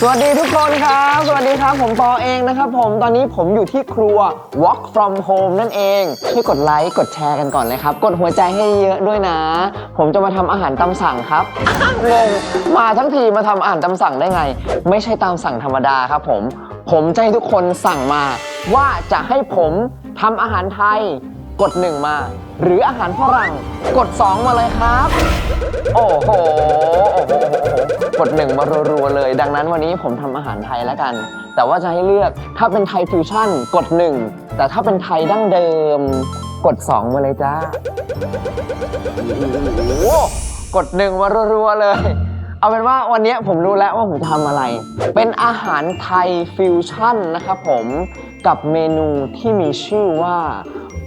สวัสดีทุกคนครับ สวัสดีครับ ผมปอเองนะครับผม ตอนนี้ผมอยู่ที่ครัว Walk from Home นั่นเองช่วยกดไลค์ กดแชร์กันก่อนเลยครับ กดหัวใจให้เยอะด้วยนะ ผมจะมาทำอาหารตามสั่งครับ งง มาทั้งทีมาทำอาหารตามสั่งได้ไง ไม่ใช่ตามสั่งธรรมดาครับผม ผมจะให้ทุกคนสั่งมา ว่าจะให้ผมทำอาหารไทย กดหนึ่งมา หรืออาหารฝรั่งกด 2 มาเลยครับ โอ้โหโอ้โหโอ้โหกดหนึ่งมารัวๆเลย ดังนั้นวันนี้ผมทำอาหารไทยแล้วกัน แต่ว่าจะให้เลือกถ้าเป็นไทยฟิวชั่นกดหนึ่งแต่ถ้าเป็นไทยดั้งเดิม กด 2 มาเลยจ้าโอ้โหกดหนึ่งมารัวๆเลยเอาเป็นว่าวันนี้ผมรู้แล้วว่าผมจะทำอะไร เป็นอาหารไทยฟิวชั่นนะครับผมกับเมนูที่มีชื่อว่า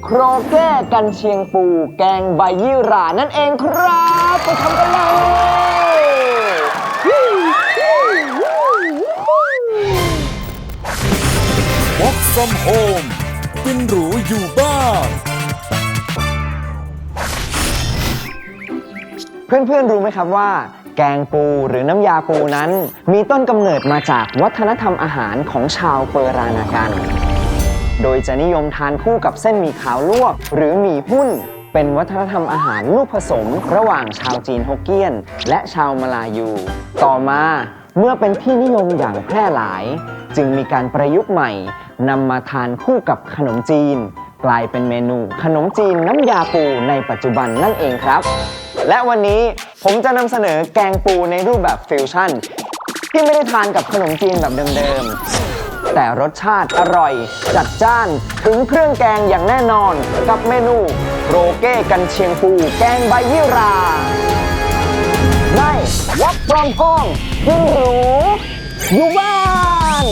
โครเก้กันเชียงปู แกงใบยี่หร่านั่นเองครับไปทำกันเลย Work from home กินหรูอยู่บ้านเพื่อนๆ รู้ไหมครับว่า แกงปูหรือน้ำยาปูนั้น มีต้นกำเนิดมาจากวัฒนธรรมอาหารของชาวเปอรานากัน โดยจะนิยมทานคู่กับเส้นหมี่ขาวลวก หรือหมี่หุ้น เป็นวัฒนธรรมอาหารลูกผสม ระหว่างชาวจีนฮกเกี้ยน และชาวมาลายู ต่อมาเมื่อเป็นที่นิยมอย่างแพร่หลาย จึงมีการประยุกต์ใหม่นำมาทานคู่กับขนมจีน กลายเป็นเมนูขนมจีนน้ำยาปูในปัจจุบันนั่นเองครับ และวันนี้ผมจะนำเสนอแกงปูในรูปแบบฟิวชั่นที่ไม่ได้ทานกับขนมจีนแบบเดิมๆ แต่รสชาติอร่อย จัดจ้านถึงเครื่องแกงอย่างแน่นอน กับเมนูโรเก้กันเชียงปูแกงใบยี่ราในวัดพร้อมพ้องยิ่งหรูอยู่บ้าน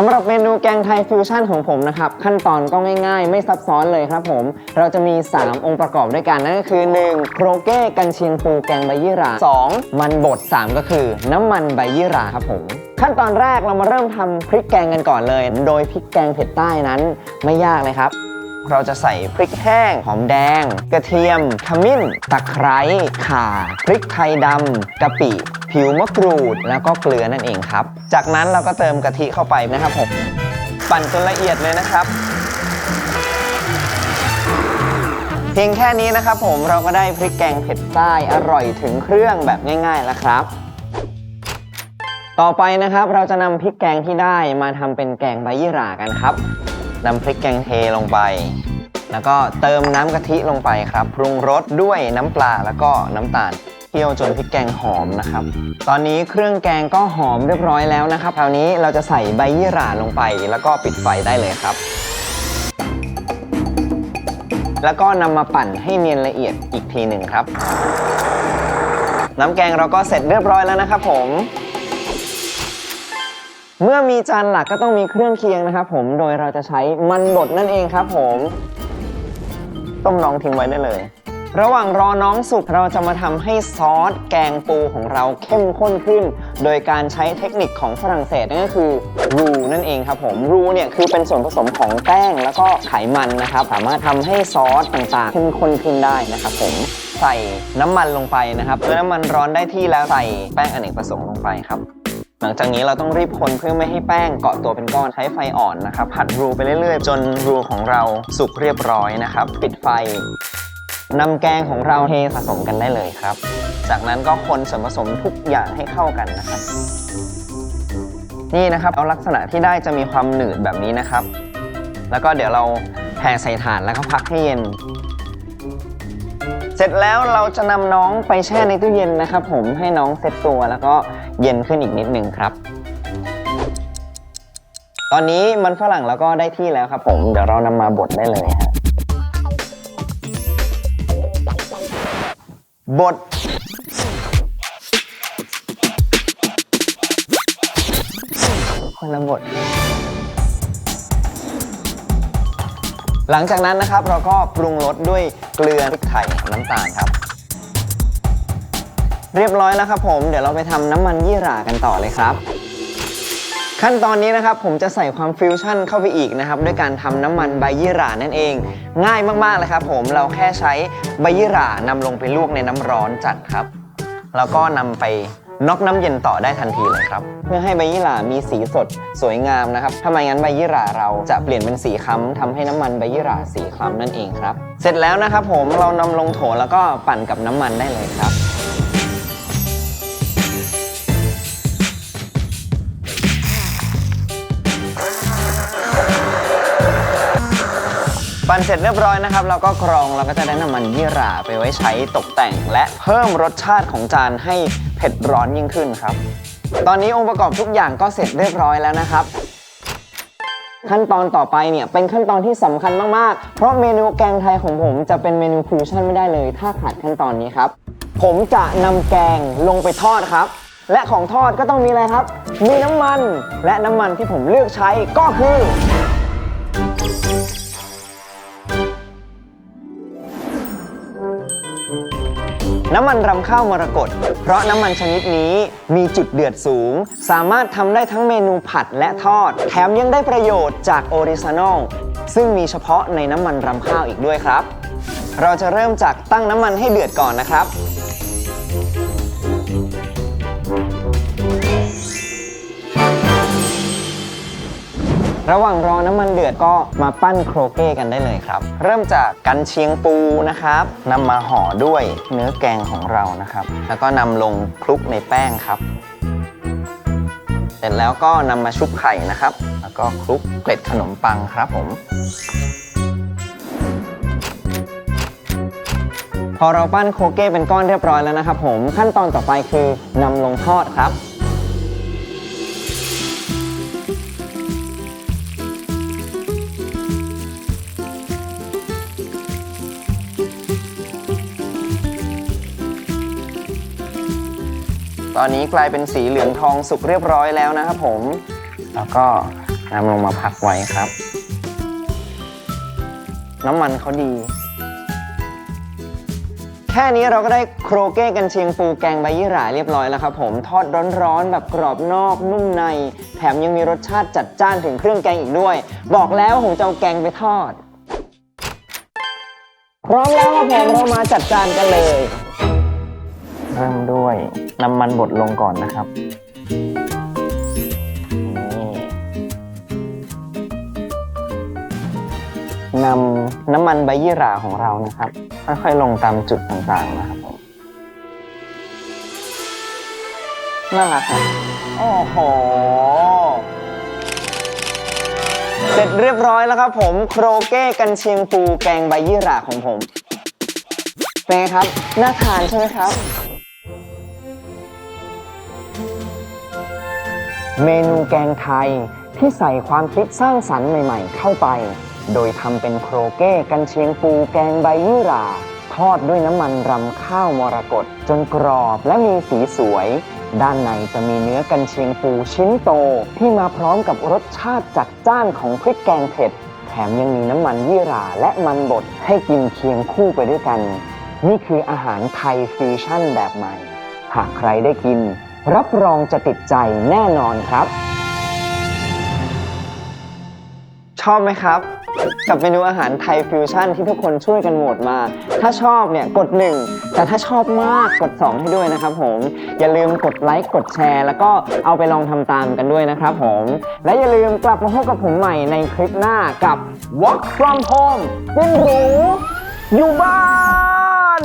สำหรับเมนูแกงไทยฟิวชั่นของผมนะครับ ขั้นตอนก็ง่ายๆ ไม่ซับซ้อนเลยครับผม เราจะมี 3 องค์ประกอบด้วยกัน นั่นก็คือ 1. โครเก้กันเชียงปูแกงใบยี่หร่า 2. มันบด 3 ก็คือ น้ำมันใบยี่หร่าครับผม ขั้นตอนแรกเรามาเริ่มทำพริกแกงกันก่อนเลย โดยพริกแกงเผ็ดใต้นั้นไม่ยากเลยครับเราจะใส่พริกแห้ง หอมแดง กระเทียม ขมิ้น ตะไคร้ ข่า พริกไทยดำกะปิ ผิวมะกรูดแล้วก็เกลือนั่นเองครับ จากนั้นเราก็เติมกะทิเข้าไปนะครับผมปั่นจนละเอียดเลยนะครับ เพียงแค่นี้นะครับผมเราก็ได้พริกแกงเผ็ดใต้อร่อยถึงเครื่องแบบง่ายๆแล้วครับ ต่อไปนะครับเราจะนำพริกแกงที่ได้มาทำเป็นแกงใบยี่หร่ากันครับนำพริกแกงเทลงไป แล้วก็เติมน้ำกะทิลงไปครับ ปรุงรสด้วยน้ำปลาแล้วก็น้ำตาล เคี่ยวจนพริกแกงหอมนะครับ ตอนนี้เครื่องแกงก็หอมเรียบร้อยแล้วนะครับ คราวนี้เราจะใส่ใบยี่หร่าลงไป แล้วก็ปิดไฟได้เลยครับ แล้วก็นำมาปั่นให้เนียนละเอียดอีกทีหนึ่งครับ น้ำแกงเราก็เสร็จเรียบร้อยแล้วนะครับผมเมื่อมีจานหลักก็ต้องมีเครื่องเคียงนะครับผม โดยเราจะใช้มันบดนั่นเองครับผม ต้มน้องทิ้งไว้ได้เลย ระหว่างรอน้องสุกเราจะมาทำให้ซอสแกงปูของเราเข้มข้นขึ้น โดยการใช้เทคนิคของฝรั่งเศสนั่นก็คือรูนั่นเองครับผมรูเนี่ยคือเป็นส่วนผสมของแป้งแล้วก็ไขมันนะครับ สามารถทำให้ซอสต่างๆเข้มข้นขึ้นได้นะครับผมใส่น้ำมันลงไปนะครับเมื่อน้ำมันร้อนได้ที่แล้วใส่แป้งอเนกประสงค์ลงไปครับหลังจากนี้เราต้องรีบคนเพื่อไม่ให้แป้งเกาะตัวเป็นก้อนใช้ไฟอ่อนนะครับผัดรูไปเรื่อยๆ จนรูของเราสุกเรียบร้อยนะครับ ปิดไฟ นำแกงของเราเทผสมกันได้เลยครับ จากนั้นก็คนส่วนผสมทุกอย่างให้เข้ากันนะครับ นี่นะครับเอาลักษณะที่ได้จะมีความหนืดแบบนี้นะครับ แล้วก็เดี๋ยวเราแผ่ใส่ถาดแล้วก็พักให้เย็น เสร็จแล้วเราจะนำน้องไปแช่ในตู้เย็นนะครับ ผมให้น้องเซ็ตตัวแล้วก็เย็นขึ้นอีกนิดหนึ่งครับตอนนี้มันฝรั่งแล้วก็ได้ที่แล้วครับผม เดี๋ยวเรานำมาบดได้เลยฮะ บดคนละบดหลังจากนั้นนะครับเราก็ปรุงรสด้วยเกลือพริกไทยน้ำตาลครับ เรียบร้อยแล้วครับผม เดี๋ยวเราไปทำน้ำมันยี่หร่ากันต่อเลยครับ ขั้นตอนนี้นะครับผมจะใส่ความฟิวชั่นเข้าไปอีกนะครับด้วยการทำน้ำมันใบยี่หร่านั่นเอง ง่ายมากๆเลยครับผมเราแค่ใช้ใบยี่หร่านำลงไปลวกในน้ำร้อนจัดครับ แล้วก็นำไปน็อกน้ำเย็นต่อได้ทันทีเลยครับ เพื่อให้ใบยี่หร่ามีสีสดสวยงามนะครับถ้าไม่งั้นใบยี่หร่าเราจะเปลี่ยนเป็นสีคล้ำทำให้น้ำมันใบยี่หร่าสีคล้ำนั่นเองครับ เสร็จแล้วนะครับผมเรานำลงโถแล้วก็ปั่นกับน้ำมันได้เลยครับ นเสร็จเรียบร้อยนะครับ เราก็กรองเราก็จะได้น้ำมันยี่หร่าไปไว้ใช้ตกแต่ง และเพิ่มรสชาติของจานให้เผ็ดร้อนยิ่งขึ้นครับ ตอนนี้องค์ประกอบทุกอย่างก็เสร็จเรียบร้อยแล้วนะครับ ขั้นตอนต่อไปเนี่ยเป็นขั้นตอนที่สำคัญมากๆ เพราะเมนูแกงไทยของผมจะเป็นเมนูฟิวชั่นไม่ได้เลย ถ้าขาดขั้นตอนนี้ครับ ผมจะนำแกงลงไปทอดครับ และของทอดก็ต้องมีอะไรครับ มีน้ำมันและน้ำมันที่ผมเลือกใช้ก็คือ น้ำมันรำข้าวมรกตเพราะน้ำมันชนิดนี้มีจุดเดือดสูง สามารถทำได้ทั้งเมนูผัดและทอด แถมยังได้ประโยชน์จากออริซานอลซึ่งมีเฉพาะในน้ำมันรำข้าวอีกด้วยครับ เราจะเริ่มจากตั้งน้ำมันให้เดือดก่อนนะครับ ระหว่างรอน้ำมันเดือดก็มาปั้นโครเก้กันได้เลยครับ เริ่มจากกันเชียงปูนะครับนำมาห่อด้วยเนื้อแกงของเรานะครับ แล้วก็นำลงคลุกในแป้งครับ เสร็จแล้วก็นำมาชุบไข่นะครับ แล้วก็คลุกเกล็ดขนมปังครับผมพอเราปั้นโครเก้เป็นก้อนเรียบร้อยแล้วนะครับผมขั้นตอนต่อไปคือนำลงทอดครับ ตอนนี้กลายเป็นสีเหลืองทองสุกเรียบร้อยแล้วนะครับผม แล้วก็นำลงมาพักไว้ครับ น้ำมันเขาดี แค่นี้เราก็ได้โครเก้กันเชียงปูแกงใบยี่หร่าเรียบร้อยแล้วครับผมทอดร้อนๆ แบบกรอบนอกนุ่มใน แถมยังมีรสชาติจัดจ้านถึงเครื่องแกงอีกด้วย บอกแล้วผมจะเอาแกงไปทอด พร้อมแล้วครับผมเรามาจัดจานกันเลย เริ่มด้วยน้ำมันบดลงก่อนนะครับนี่นำน้ำมันใบยี่หร่าของเรานะครับ ค่อยๆลงตามจุดต่างๆนะครับผมน่ารักครับโอ้โห เสร็จเรียบร้อยแล้วครับผม โครเก้กันเชียงปูแกงใบยี่หร่าของผม เป็นไงครับ น่าทานใช่ไหมครับ เมนูแกงไทยที่ใส่ความคิดสร้างสรรค์ใหม่ๆ เข้าไป โดยทำเป็นโครเก้กันเชียงปูแกงใบยี่หร่า ทอดด้วยน้ำมันรำข้าวมรกตจนกรอบและมีสีสวย ด้านในจะมีเนื้อกันเชียงปูชิ้นโต ที่มาพร้อมกับรสชาติจัดจ้านของพริกแกงเผ็ด แถมยังมีน้ำมันยี่หร่าและมันบดให้กินเคียงคู่ไปด้วยกัน นี่คืออาหารไทยฟิวชั่นแบบใหม่ หากใครได้กิน รับรองจะติดใจแน่นอนครับ ชอบไหมครับ กับเมนูอาหารไทยฟิวชั่นที่ทุกคนช่วยกันโหวตมา ถ้าชอบเนี่ยกด 1 แต่ถ้าชอบมากกด 2 ให้ด้วยนะครับผม อย่าลืมกดไลค์กดแชร์ แล้วก็เอาไปลองทำตามกันด้วยนะครับผม และอย่าลืมกลับมาพบกับผมใหม่ในคลิปหน้ากับ Walk from Home กินหรูอยู่บ้าน